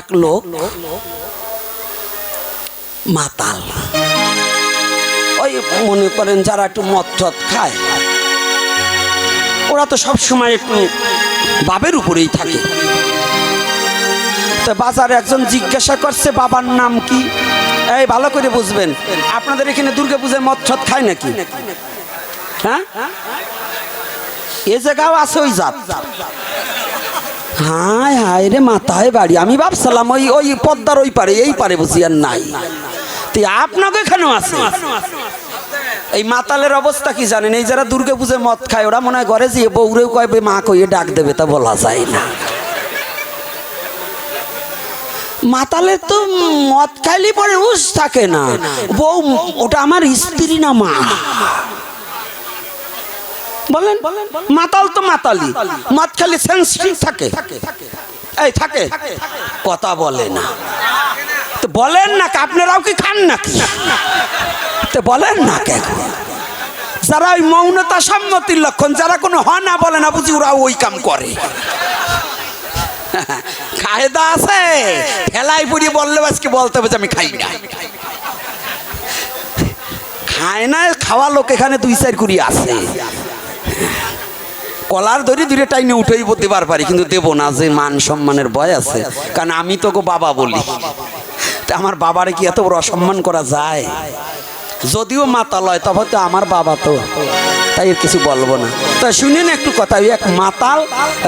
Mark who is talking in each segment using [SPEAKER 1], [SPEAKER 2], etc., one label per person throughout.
[SPEAKER 1] এক লোক মাতাল। ওই মনে করেন যারা একটু মদ টদ খায়, ওরা তো সব সময় একটু বাবের উপরেই থাকে। তো বাজারে একজন জিজ্ঞাসা করছে, বাবার নাম কি? এই, ভালো করে বুঝবেন। আপনাদের এখানে দুর্গা পূজায় মদ টদ খায় নাকি? হ্যাঁ? এ জায়গাও আছে ওই জাত। হায় হায় রে মাথায় বাড়ি। আমি ভাবছিলাম ওই ওই পদ্মার ওই পারে এই পারে বুঝি আর নাই। তুই আপনাকে এখানেও আছে? এই মাতালের অবস্থা কি জানেন? এই যারা দুর্গা পুজোয় মদ খায়, ওরা মনে হয় ঘরে যে বউরেও কয়বে মা কইয়ে ডাক দেবে তা বলা যায় না। মাতালের তো মদ খাইলে পরে হুশ থাকে না। বউ, ওটা আমার স্ত্রী না মা। বলেন, মাতাল তো মাতালি মদ খালি সেন্সিটিভ থাকে। এই, থাকে। কথা বলে না। তো বলেন না আপনারাও কি খান নাকি? তো বলেন না কে যারা ওই মৌনতা সম্মতির লক্ষণ, যারা কোনো হ না বলে না বুঝি ওরা ওই কাম করে। খায়দা আছে ঠেলাই পুড়ি বললে আজকে বলতে হবে যে আমি খাই না। খায় না, খাওয়া লোক এখানে দুই চার কুড়ি আছে। কলার ধরে দূরে টাইনে উঠেই দেবার পারি, কিন্তু দেবো না, যে মান সম্মানের ভয় আছে। কারণ আমি তোকে বাবা বলি। আমার বাবারে কি এত বড় অসম্মান করা যায়? যদিও মাতাল হয় তবে তো আমার বাবা তো। তাই এর কিছু বলব না। তা শুনেন একটু কথা, ওই এক মাতাল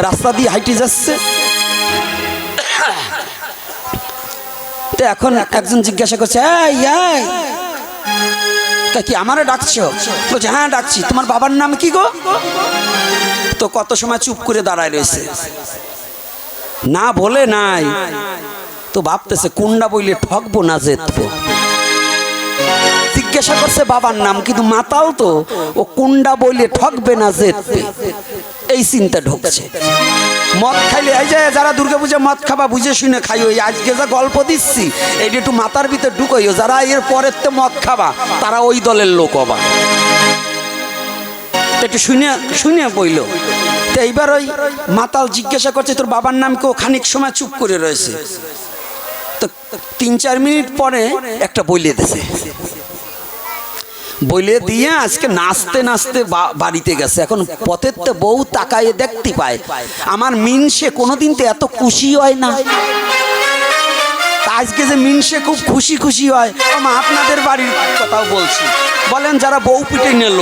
[SPEAKER 1] রাস্তা দিয়ে হাইটে যাচ্ছে। তো এখন একজন জিজ্ঞাসা করছে তা কি আমারও ডাকছো? বলছে হ্যাঁ ডাকছি। তোমার বাবার নাম কি গো? তো কত সময় চুপ করে দাঁড়ায় রয়েছে। না বলে নাই। তো ভাবতেছে, কুন্ডা বইলে ঠকবো না, জেতবো। জিজ্ঞাসা করছে, বাবার নাম কিন্তু মাতাল তো। ও কুন্ডা বইলে ঠকবে না জেতবে এই চিন্তা ঢুকছে। মদ খাইলে, এই যে যারা দুর্গাপূজা মদ খাবা, বুঝে শুনে খাই ওই আজকে যা গল্প দিচ্ছি, এইটা একটু মাথার ভিতর ঢুকাইও। যারা এর পরের তো মদ খাবা, তারা ওই দলের লোক হবা। একটু শুনে শুনে বইল। তো এইবার ওই মাতাল জিজ্ঞাসা করছে, তোর বাবার নাম কেউ খানিক সময় চুপ করে রয়েছে? তো তিন চার মিনিট পরে একটা বইলে দিছে। বইলে দিয়ে আজকে নাচতে নাচতে বাড়িতে গেছে। এখন পথের তো বউ তাকায়ে দেখতে পায়। আমার মিনসে কোনোদিন তো এত খুশি হয় না। আজকে যে মিনসে খুব খুশি খুশি হয় আমা আপনাদের বাড়ির কথাও বলছি। বলেন, যারা বউ পিটে নিল।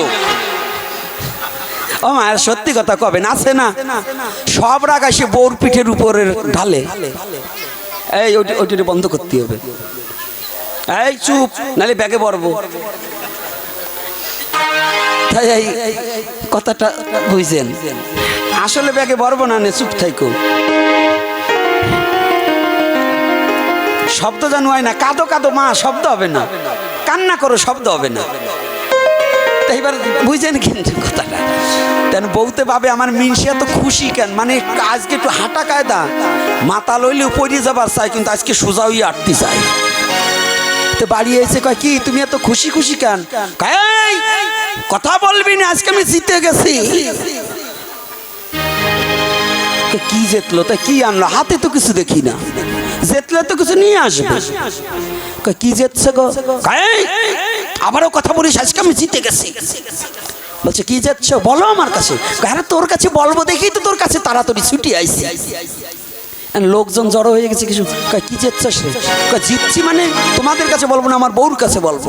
[SPEAKER 1] ও সত্যি কথা কবেন আছে না? সব রাগ আসে বউর পিঠের উপরের ঢালে। এই, ওইটা ওইটা বন্ধ করতে হবে। এই, চুপ, নালে ব্যাগে পড়ব এই কথাটা বুঝছেন আসলে ব্যাগে বলব না চুপ থাইকো। শব্দ জানো হয় না কাঁদো কাঁদো মা শব্দ হবে না। কান্না করো শব্দ হবে না। তাই এবার বুঝছেন কিন্তু কথাটা। কেন বউতে ভাবে আমার মিনসে এত খুশি কেন? মানে আজকে একটু হাঁটা কায়দা। মাথা লইলে পড়ে যাবার চাই কিন্তু আজকে সোজা হয়ে আটতে চাই। তো বাড়ি এসে কয় কি তুমি এত খুশি খুশি কেন? কয়, "এই, কথা বলবি না, আজকে আমি জিতে গেছি। কি জেতলো তা কি আনলো? হাতে তো কিছু দেখি না। জেতলে তো কিছু নিয়ে আসবে। কি জেতছে গো? আবারও কথা বলিস, আজকে আমি জিতে গেছি। বলছে, কি যাচ্ছ বলো আমার কাছে। আরে তোর কাছে বলব, দেখি তো তোর কাছে তাড়াতাড়ি ছুটি আইসি লোকজন জড়ো হয়ে গেছে কিছু কি জিতছস রে? কয়, জিতছি মানে তোমাদের কাছে বলব না আমার বউর কাছে বলব।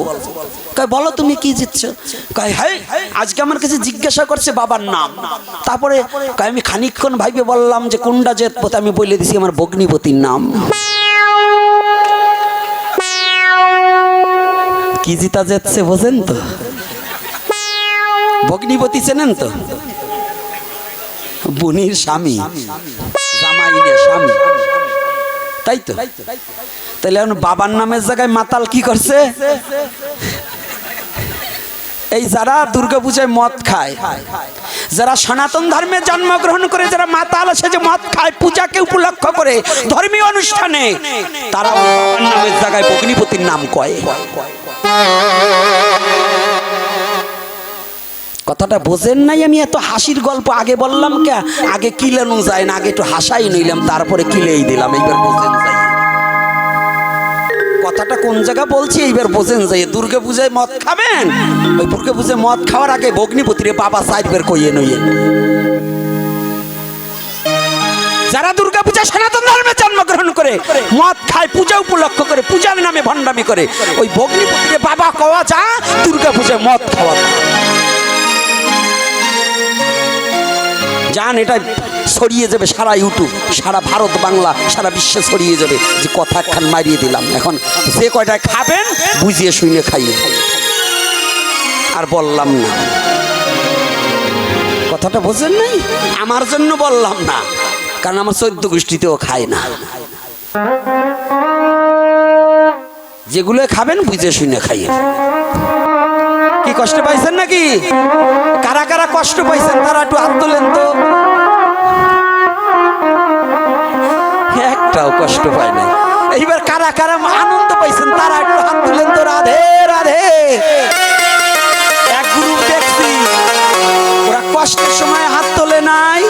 [SPEAKER 1] কয় বলো তুমি কি জিতছ? কয় হ্যাঁ আজকে আমার কাছে জিজ্ঞাসা করছে বাবার নাম। তারপরে কয় আমি খানিকক্ষণ ভাইবে বললাম যে কোনটা জেতবো তা আমি বলে দিছি আমার ভগ্নিপতির নাম। কি জিতা যাচ্ছে বোঝেন তো? ভগ্নিপতি চেনেন তো? বুনির স্বামী জামাইনের স্বামী। তাই তো? তাহলে এখন বাবার নামের জায়গায় মাতাল কি করছে? এই যারা দুর্গাপূজায় মদ খায়, যারা সনাতন ধর্মে জন্মগ্রহণ করে, যারা মাতাল আছে যে মদ খায়, পূজাকে উপলক্ষ করে ধর্মীয় অনুষ্ঠানে, তারা বাবার নামের জায়গায় ভগ্নিপতির নাম কয়। কথাটা বোঝেন নাই আমি, এত হাসির গল্প আগে বললাম কে? আগে কিলানো যায় না, আগে একটু হাসাই নইলাম তারপরে কিলেই দিলাম, এইবার বোঝেন যাই। কথাটা কোন জায়গা বলছি, এইবার বোঝেন যাই। দুর্গা পূজায় মদ খাবেন? ওই দুর্গা পূজায় মদ খাওয়ার আগে ভগ্নিপতিরে বাবা সাইড বের কইয়ে নইয়ে যারা দুর্গা পূজা সনাতন ধর্মে জন্মগ্রহণ করে, মদ খায়, পূজা উপলক্ষ করে, পূজার নামে ভণ্ডামি করে, ওই ভগ্নিপতিরে বাবা কওয়া যা, দুর্গা পূজায় মদ খাওয়া জান, এটা ছড়িয়ে যাবে সারা ইউটিউব সারা ভারত বাংলা, সারা বিশ্বে ছড়িয়ে যাবে। যে কথা খান মারিয়ে দিলাম। এখন যে কয়টা খাবেন, বুঝিয়ে শুনে খাইয়ে। আর বললাম না। কথাটা বোঝেন নাই? আমার জন্য বললাম না। কারণ আমার চোদ্দ গোষ্ঠীতেও খায় না। যেগুলো খাবেন, বুঝে শুনে খাইয়ে। কি কষ্ট পাইছেন নাকি? কারা কারা কষ্ট পাইছেন তারা একটু হাত তোলেন তো। একটাও কষ্ট পায় এইবার কারা কারা আনন্দ পাইছেন তারা একটু হাত তো। রাধে রাধে। ওরা কষ্টের সময় হাত তোলে নাই,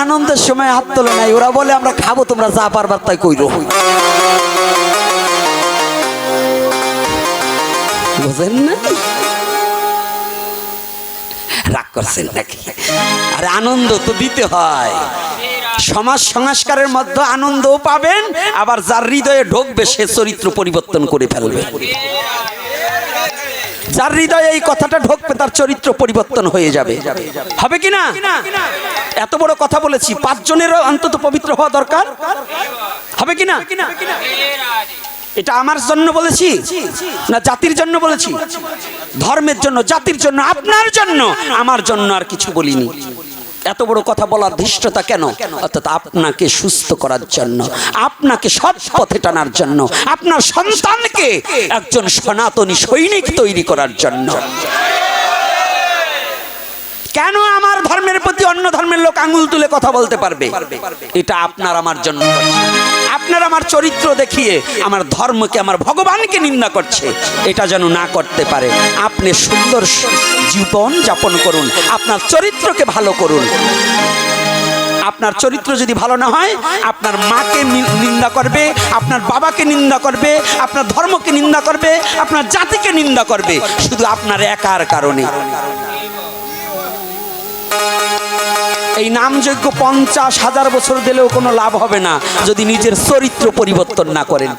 [SPEAKER 1] আনন্দের সময় হাত তোলে নাই। ওরা বলে, আমরা খাব, তোমরা যা পারবার তাই কই কইরো। বুঝেন না রাগ করছেন নাকি আরে আনন্দ তো দিতে হয়। সমাজ সংস্কারের মধ্যে আনন্দও পাবেন, আবার যার হৃদয়ে ঢোকবে সে চরিত্র পরিবর্তন করে ফেলবে। যার হৃদয়ে এই কথাটা ঢোকবে, তার চরিত্র পরিবর্তন হয়ে যাবে। হবে কি না? এত বড় কথা বলেছি, পাঁচজনেরও অন্তত পবিত্র হওয়া দরকার? হবে কি না? এটা আমার জন্য বলেছি না জাতির জন্য বলেছি? ধর্মের জন্য, জাতির জন্য, আপনার জন্য। আমার জন্য আর কিছু বলিনি। এত বড় কথা বলার ধৃষ্টতা কেন? অর্থাৎ আপনাকে সুস্থ করার জন্য, আপনাকে সৎ পথে টানার জন্য, আপনার সন্তানকে একজন সনাতনী সৈনিক তৈরি করার জন্য। কেন আমার ধর্মের প্রতি অন্য ধর্মের লোক আঙুল তুলে কথা বলতে পারবে? এটা আপনার আমার জন্য আপনার আমার চরিত্র দেখিয়ে আমার ধর্মকে, আমার ভগবানকে নিন্দা করছে। এটা যেন না করতে পারে। আপনি সুন্দর জীবন যাপন করুন। আপনার চরিত্রকে ভালো করুন। আপনার চরিত্র যদি ভালো না হয়, আপনার মাকে নিন্দা করবে, আপনার বাবাকে নিন্দা করবে, আপনার ধর্মকে নিন্দা করবে, আপনার জাতিকে নিন্দা করবে। শুধু আপনার একার কারণে। এই নামযোগ্য পঞ্চাশ হাজার বছর দিলেও কোনো লাভ হবে না যদি নিজের চরিত্র পরিবর্তন না করেন।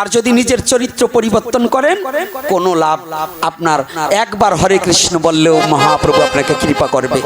[SPEAKER 1] আর যদি নিজের চরিত্র পরিবর্তন করেন, কোনো লাভ আপনার একবার হরে কৃষ্ণ বললেও মহাপ্রভু আপনাকে কৃপা করবে।